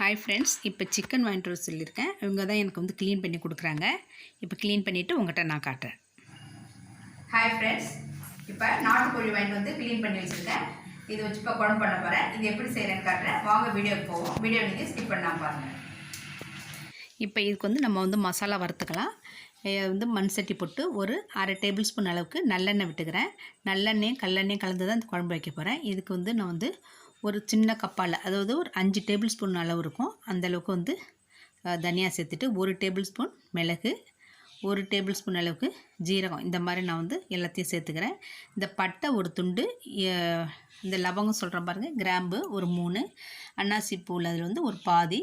Hi friends இப்போ chicken வாங்கிட்டு வர சொல்லியிருக்கேன். இவங்க தான் எனக்கு வந்து க்ளீன் பண்ணி கொடுக்குறாங்க. இப்போ க்ளீன் பண்ணிவிட்டு உங்கள்கிட்ட நான் காட்டுறேன். ஹாய் ஃப்ரெண்ட்ஸ் இப்போ நாட்டுக்கோழி வாங்கிட்டு வந்து க்ளீன் பண்ணி வச்சுருக்கேன். இது வச்சு இப்போ குழம்பு பண்ண போகிறேன் இது எப்படி செய்கிறேன்னு காட்டுறேன். வாங்க வீடியோக்கு போவோம். வீடியோ நீங்கள் ஸ்கிப் பண்ணாமல் பாருங்கள் இப்போ இதுக்கு வந்து நம்ம வந்து மசாலா வறுத்துக்கலாம். வந்து மண் சட்டி போட்டு ஒரு அரை டேபிள் ஸ்பூன் அளவுக்கு நல்லெண்ணெய் விட்டுக்கிறேன். நல்லெண்ணெய் கல்லெண்ணெய் கலந்து தான் இந்த குழம்பு வைக்க போகிறேன் இதுக்கு வந்து நான் வந்து ஒரு சின்ன கப்பால் அதாவது ஒரு அஞ்சு டேபிள் ஸ்பூன் அளவு இருக்கும். அந்தளவுக்கு வந்து தனியா சேர்த்துட்டு ஒரு டேபிள் ஸ்பூன் மிளகு ஒரு டேபிள் ஸ்பூன் அளவுக்கு ஜீரகம். இந்த மாதிரி நான் வந்து எல்லாத்தையும் சேர்த்துக்கிறேன். இந்த பட்டை ஒரு துண்டு இந்த லவங்கம் சொல்கிறேன் பாருங்கள் கிராம்பு ஒரு மூணு அன்னாசி பூவில் அதில் வந்து ஒரு பாதி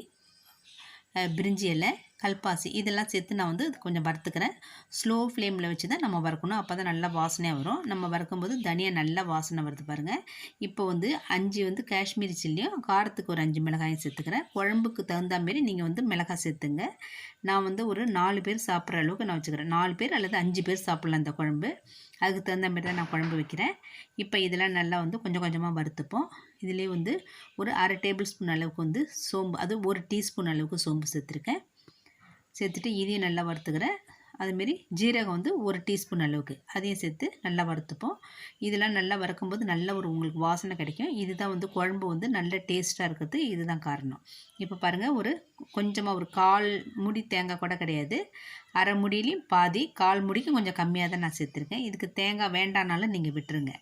பிரிஞ்சி இலை கல்பாசி இதெல்லாம் சேர்த்து நான் வந்து கொஞ்சம் வறுத்துக்கிறேன். ஸ்லோ ஃப்ளேமில் வச்சு தான் நம்ம வறுக்கணும். அப்போ தான் நல்லா வாசனையாக வரும். நம்ம வறுக்கும்போது தனியாக நல்லா வாசனை வருது பாருங்கள் இப்போ வந்து அஞ்சு வந்து காஷ்மீரி சில்லியும் காரத்துக்கு ஒரு அஞ்சு மிளகாயும் சேர்த்துக்கிறேன். குழம்புக்கு தகுந்த மாரி நீங்கள் வந்து மிளகாய் சேர்த்துங்க. நான் வந்து ஒரு நாலு பேர் சாப்பிட்ற அளவுக்கு நான் வச்சுக்கிறேன். நாலு பேர் அல்லது அஞ்சு பேர் சாப்பிட்லாம் இந்த குழம்பு. அதுக்கு தகுந்த மாதிரி தான் நான் குழம்பு வைக்கிறேன். இப்போ இதெல்லாம் நல்லா வந்து கொஞ்சம் கொஞ்சமாக வறுத்துப்போம். இதிலே வந்து ஒரு அரை டேபிள் ஸ்பூன் அளவுக்கு வந்து சோம்பு அது ஒரு டீஸ்பூன் அளவுக்கு சோம்பு சேர்த்துருக்கேன். சேர்த்துட்டு இதையும் நல்லா வறுத்துக்கிறேன். அதுமாரி ஜீரகம் வந்து ஒரு டீஸ்பூன் அளவுக்கு. அதையும் சேர்த்து நல்லா வறுத்துப்போம். இதெல்லாம் நல்லா வறுக்கும்போது நல்ல ஒரு உங்களுக்கு வாசனை கிடைக்கும். இதுதான் வந்து குழம்பு வந்து நல்ல டேஸ்ட்டாக இருக்கிறது இதுதான் காரணம். இப்போ பாருங்கள் ஒரு கொஞ்சமாக ஒரு கால் முடி தேங்காய் கூட கிடையாது. அரை முடியிலையும் பாதி கால் முடிக்கும் கொஞ்சம் கம்மியாக தான் நான் சேர்த்துருக்கேன். இதுக்கு தேங்காய் வேண்டானாலும் நீங்கள் விட்டுருங்க.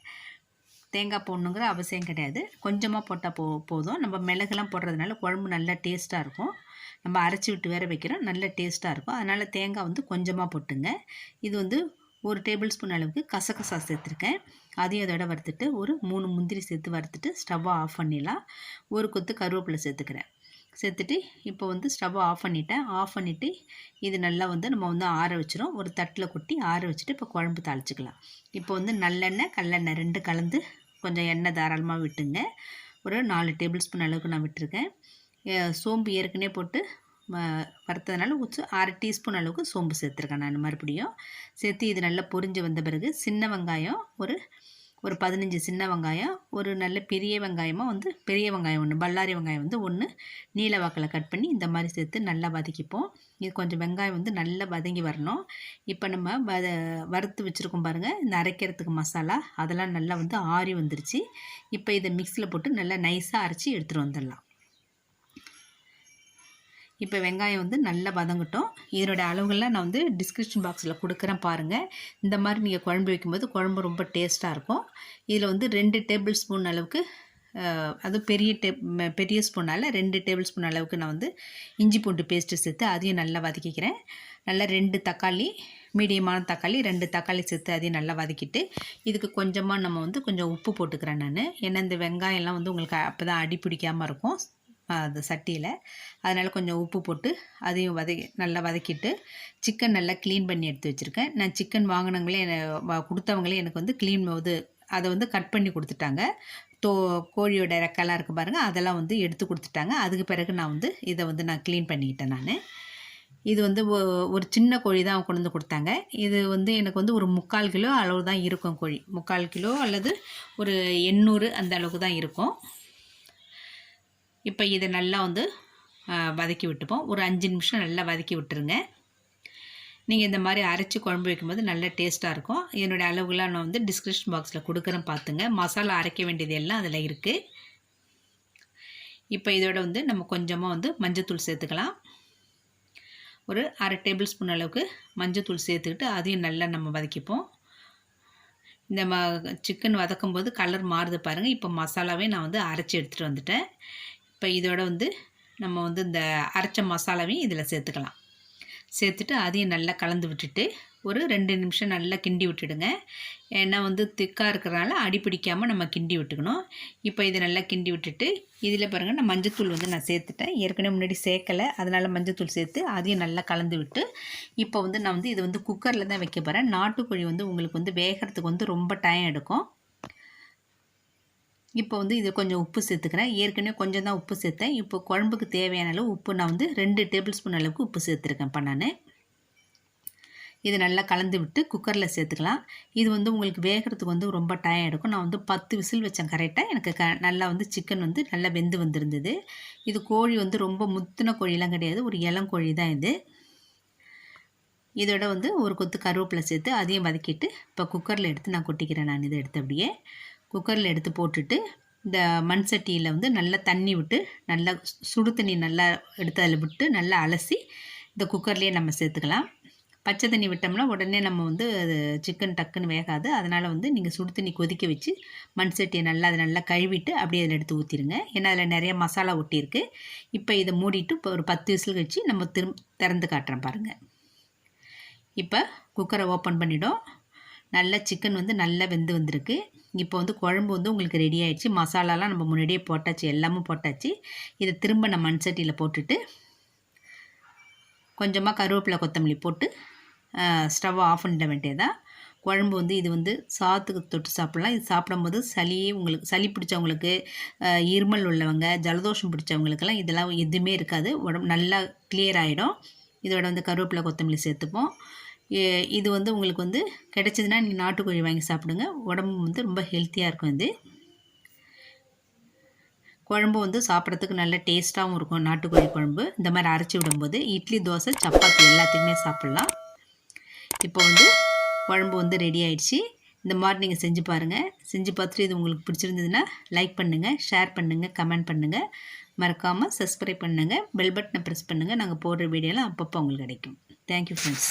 தேங்காய் போடணுங்கிற அவசியம் கிடையாது. கொஞ்சமாக போட்டால் போ போதும். நம்ம மிளகுலாம் போடுறதுனால குழம்பு நல்லா டேஸ்ட்டாக இருக்கும். நம்ம அரைச்சி விட்டு வேற வைக்கிறோம். நல்ல டேஸ்ட்டாக இருக்கும். அதனால் தேங்காய் வந்து கொஞ்சமாக போட்டுங்க. இது வந்து ஒரு டேபிள் ஸ்பூன் அளவுக்கு கசகசா சேர்த்துருக்கேன். அதையும் அதோட வறுத்துட்டு ஒரு மூணு முந்திரி சேர்த்து வறுத்துட்டு ஸ்டவ்வை ஆஃப் பண்ணிடலாம். ஒரு கொத்து கருவேப்பிலை சேர்த்துக்கிறேன். சேர்த்துட்டு இப்போ வந்து ஸ்டவ்வை ஆஃப் பண்ணிட்டேன். ஆஃப் பண்ணிவிட்டு இது நல்லா வந்து நம்ம வந்து ஆற வச்சிரும். ஒரு தட்டில் கொட்டி ஆற வச்சுட்டு இப்போ குழம்பு தாளிச்சிக்கலாம். இப்போ வந்து நல்லெண்ணெய் கல்லெண்ணெய் ரெண்டு கலந்து கொஞ்சம் எண்ணெய் தாராளமாக விட்டுங்க. ஒரு நாலு டேபிள் ஸ்பூன் அளவுக்கு நான் விட்டுருக்கேன். சோம்பு ஏற்கனவே போட்டு வறுத்ததுனால உச்சு அரை டீஸ்பூன் அளவுக்கு சோம்பு சேர்த்துருக்கேன் நான் மறுபடியும். சேர்த்து இது நல்லா பொரிஞ்சு வந்த பிறகு சின்ன வெங்காயம் ஒரு ஒரு பதினஞ்சு சின்ன வெங்காயம் ஒரு நல்ல பெரிய வெங்காயமாக வந்து பெரிய வெங்காயம் ஒன்று பல்லாரி வெங்காயம் வந்து ஒன்று நீல வாக்கில் கட் பண்ணி இந்த மாதிரி சேர்த்து நல்லா வதக்கிப்போம். இது கொஞ்சம் வெங்காயம் வந்து நல்லா வதங்கி வரணும். இப்போ நம்ம வத வறுத்து வச்சுருக்கோம் பாருங்கள் இந்த அரைக்கிறதுக்கு மசாலா அதெல்லாம் நல்லா வந்து ஆறி வந்துருச்சு. இப்போ இதை மிக்ஸியில் போட்டு நல்லா நைஸாக அரைச்சி எடுத்துகிட்டு வந்துடலாம். இப்போ வெங்காயம் வந்து நல்லா வதங்கட்டும். இதனோட அளவுகள்லாம் நான் வந்து டிஸ்கிரிப்ஷன் பாக்ஸில் கொடுக்குறேன் பாருங்கள் இந்த மாதிரி நீங்கள் குழம்பு வைக்கும்போது குழம்பு ரொம்ப டேஸ்ட்டாக இருக்கும். இதில் வந்து ரெண்டு டேபிள் ஸ்பூன் அளவுக்கு அது பெரிய டே பெரிய ஸ்பூனால் ரெண்டு டேபிள் ஸ்பூன் அளவுக்கு நான் வந்து இஞ்சி பூண்டு பேஸ்ட்டு சேர்த்து அதையும் நல்லா வதக்கிக்கிறேன். நல்லா ரெண்டு தக்காளி மீடியமான தக்காளி ரெண்டு தக்காளி சேர்த்து அதையும் நல்லா வதக்கிட்டு இதுக்கு கொஞ்சமாக நம்ம வந்து கொஞ்சம் உப்பு போட்டுக்கிறேன் நான். ஏன்னா இந்த வெங்காயம்லாம் வந்து உங்களுக்கு அப்போ தான் அடி பிடிக்காமல் இருக்கும். அது சட்டியில். அதனால் கொஞ்சம் உப்பு போட்டு அதையும் வதக்கி நல்லா வதக்கிட்டு சிக்கன் நல்லா க்ளீன் பண்ணி எடுத்து வச்சுருக்கேன். நான் சிக்கன் வாங்கினவங்களே என்னை வ- கொடுத்தவங்களே எனக்கு வந்து க்ளீன் இது அதை வந்து கட் பண்ணி கொடுத்துட்டாங்க. தோ கோழியோட ரெக்கெல்லாம் இருக்குது பாருங்கள் அதெல்லாம் வந்து எடுத்து கொடுத்துட்டாங்க. அதுக்கு பிறகு நான் வந்து இதை வந்து நான் க்ளீன் பண்ணிக்கிட்டேன் நான். இது வந்து ஒ- ஒரு சின்ன கோழி தான் கொண்டு வந்து கொடுத்தாங்க. இது வந்து எனக்கு வந்து ஒரு முக்கால் கிலோ அளவு தான் இருக்கும் கோழி. முக்கால் கிலோ அல்லது ஒரு எண்ணூறு அந்த அளவுக்கு தான் இருக்கும். இப்போ இதை நல்லா வந்து வதக்கி விட்டுப்போம். ஒரு அஞ்சு நிமிஷம் நல்லா வதக்கி விட்டுருங்க. நீங்கள் இந்த மாதிரி அரைச்சி குழம்பு வைக்கும்போது நல்ல டேஸ்ட்டாக இருக்கும். என்னுடைய அளவுகளாக நான் வந்து டிஸ்கிரிப்ஷன் பாக்ஸில் கொடுக்குறேன் பார்த்துங்க மசாலா அரைக்க வேண்டியது எல்லாம் அதில் இருக்குது இப்போ இதோட வந்து நம்ம கொஞ்சமாக வந்து மஞ்சத்தூள் சேர்த்துக்கலாம். ஒரு அரை டேபிள் ஸ்பூன் அளவுக்கு மஞ்சத்தூள் சேர்த்துக்கிட்டு அதையும் நல்லா நம்ம வதக்கிப்போம். இந்த ம சிக்கன் வதக்கும்போது கலர் மாறுது பாருங்கள் இப்போ மசாலாவே நான் வந்து அரைச்சி எடுத்துகிட்டு வந்துட்டேன். இப்போ இதோட வந்து நம்ம வந்து இந்த அரைச்ச மசாலாவையும் இதில் சேர்த்துக்கலாம். சேர்த்துட்டு அதையும் நல்லா கலந்து விட்டுட்டு ஒரு ரெண்டு நிமிஷம் நல்லா கிண்டி விட்டுடுங்க. ஏன்னா வந்து திக்காக இருக்கிறனால அடி பிடிக்காமல் நம்ம கிண்டி விட்டுக்கணும். இப்போ இதை நல்லா கிண்டி விட்டுட்டு இதில் பாருங்கள் நான் மஞ்சத்தூள் வந்து நான் சேர்த்துட்டேன். ஏற்கனவே முன்னாடி சேர்க்கலை அதனால் மஞ்சத்தூள் சேர்த்து அதையும் நல்லா கலந்து விட்டு இப்போ வந்து நான் வந்து இது வந்து குக்கரில் தான் வைக்க போகிறேன் நாட்டுக்கோழி வந்து உங்களுக்கு வந்து வேகிறதுக்கு வந்து ரொம்ப டைம் எடுக்கும். இப்போ வந்து இது கொஞ்சம் உப்பு சேர்த்துக்கிறேன். ஏற்கனவே கொஞ்சம் தான் உப்பு சேர்த்தேன். இப்போ குழம்புக்கு தேவையான அளவு உப்பு நான் வந்து ரெண்டு டேபிள் ஸ்பூன் அளவுக்கு உப்பு சேர்த்துருக்கேன் இப்போ நான். இது நல்லா கலந்து விட்டு குக்கரில் சேர்த்துக்கலாம். இது வந்து உங்களுக்கு வேகிறதுக்கு வந்து ரொம்ப டயம் எடுக்கும். நான் வந்து பத்து விசில் வச்சேன் கரெக்டாக எனக்கு க நல்லா வந்து சிக்கன் வந்து நல்லா வெந்து வந்திருந்தது. இது கோழி வந்து ரொம்ப முத்தின கோழிலாம் கிடையாது. ஒரு இளங்கோழி தான் இது. இதோட வந்து ஒரு கொத்து கருவேப்பிலை சேர்த்து அதையும் வதக்கிட்டு இப்போ குக்கரில் எடுத்து நான் கொட்டிக்கிறேன். நான் இதை எடுத்து அப்படியே. குக்கரில் எடுத்து போட்டுட்டு இந்த மண் சட்டியில் வந்து நல்லா தண்ணி விட்டு நல்லா சுடு தண்ணி நல்லா எடுத்து அதில் விட்டு நல்லா அலசி இந்த குக்கர்லேயே நம்ம சேர்த்துக்கலாம். பச்சை தண்ணி விட்டோம்னா உடனே நம்ம வந்து அது சிக்கன் டக்குன்னு வேகாது. அதனால் வந்து நீங்கள் சுடு தண்ணி கொதிக்க வச்சு மண் சட்டியை நல்லா அதை நல்லா கழுவிட்டு அப்படியே அதில் எடுத்து ஊற்றிடுங்க ஏன்னா அதில் நிறைய மசாலா ஒட்டியிருக்கு இப்போ இதை மூடிட்டு இப்போ ஒரு பத்து விசில் கழிச்சு நம்ம திரும் திறந்து காட்டுறேன் பாருங்கள் இப்போ குக்கரை ஓப்பன் பண்ணிவிடும் நல்லா சிக்கன் வந்து நல்லா வெந்து வந்திருக்கு. இப்போ வந்து குழம்பு வந்து உங்களுக்கு ரெடி ஆயிடுச்சு. மசாலாலாம் நம்ம முன்னாடியே போட்டாச்சு. எல்லாமும் போட்டாச்சு. இதை திரும்ப நம்ம மண் சட்டியில் போட்டுட்டு கொஞ்சமாக கருவேப்பிலை கொத்தமல்லி போட்டு ஸ்டவ் ஆஃப் பண்ணிட வேண்டியதான் குழம்பு வந்து இது வந்து சாத்துக்கு தொட்டு சாப்பிட்லாம். இது சாப்பிடும்போது சளியே உங்களுக்கு சளி பிடிச்சவங்களுக்கு இருமல் உள்ளவங்க ஜலதோஷம் பிடிச்சவங்களுக்கெல்லாம் இதெல்லாம் எதுவுமே இருக்காது. உடம்பு நல்லா கிளியர் ஆகிடும் இதோட வந்து கருவேப்பிலை கொத்தமல்லி சேர்த்துப்போம். இது வந்து உங்களுக்கு வந்து கிடைச்சதுன்னா நீங்கள் நாட்டுக்கோழி வாங்கி சாப்பிடுங்க. உடம்பு வந்து ரொம்ப ஹெல்த்தியாக இருக்கும் இது. குழம்பு வந்து சாப்பிட்றதுக்கு நல்ல டேஸ்ட்டாகவும் இருக்கும் நாட்டுக்கோழி குழம்பு. இந்த மாதிரி அரைச்சி விடும்போது இட்லி தோசை சப்பாத்தி எல்லாத்துக்குமே சாப்பிட்லாம். இப்போ வந்து குழம்பு வந்து ரெடி ஆயிடுச்சு. இந்த மாதிரி நீங்கள் செஞ்சு பாருங்கள் செஞ்சு பார்த்துட்டு இது உங்களுக்கு பிடிச்சிருந்ததுன்னா லைக் பண்ணுங்கள் ஷேர் பண்ணுங்கள் கமெண்ட் பண்ணுங்கள் மறக்காமல் சப்ஸ்கிரைப் பண்ணுங்கள் பெல் பட்டனை ப்ரெஸ் பண்ணுங்கள் நாங்கள் போடுற வீடியோலாம் அப்பப்போ உங்களுக்கு கிடைக்கும். Thank you friends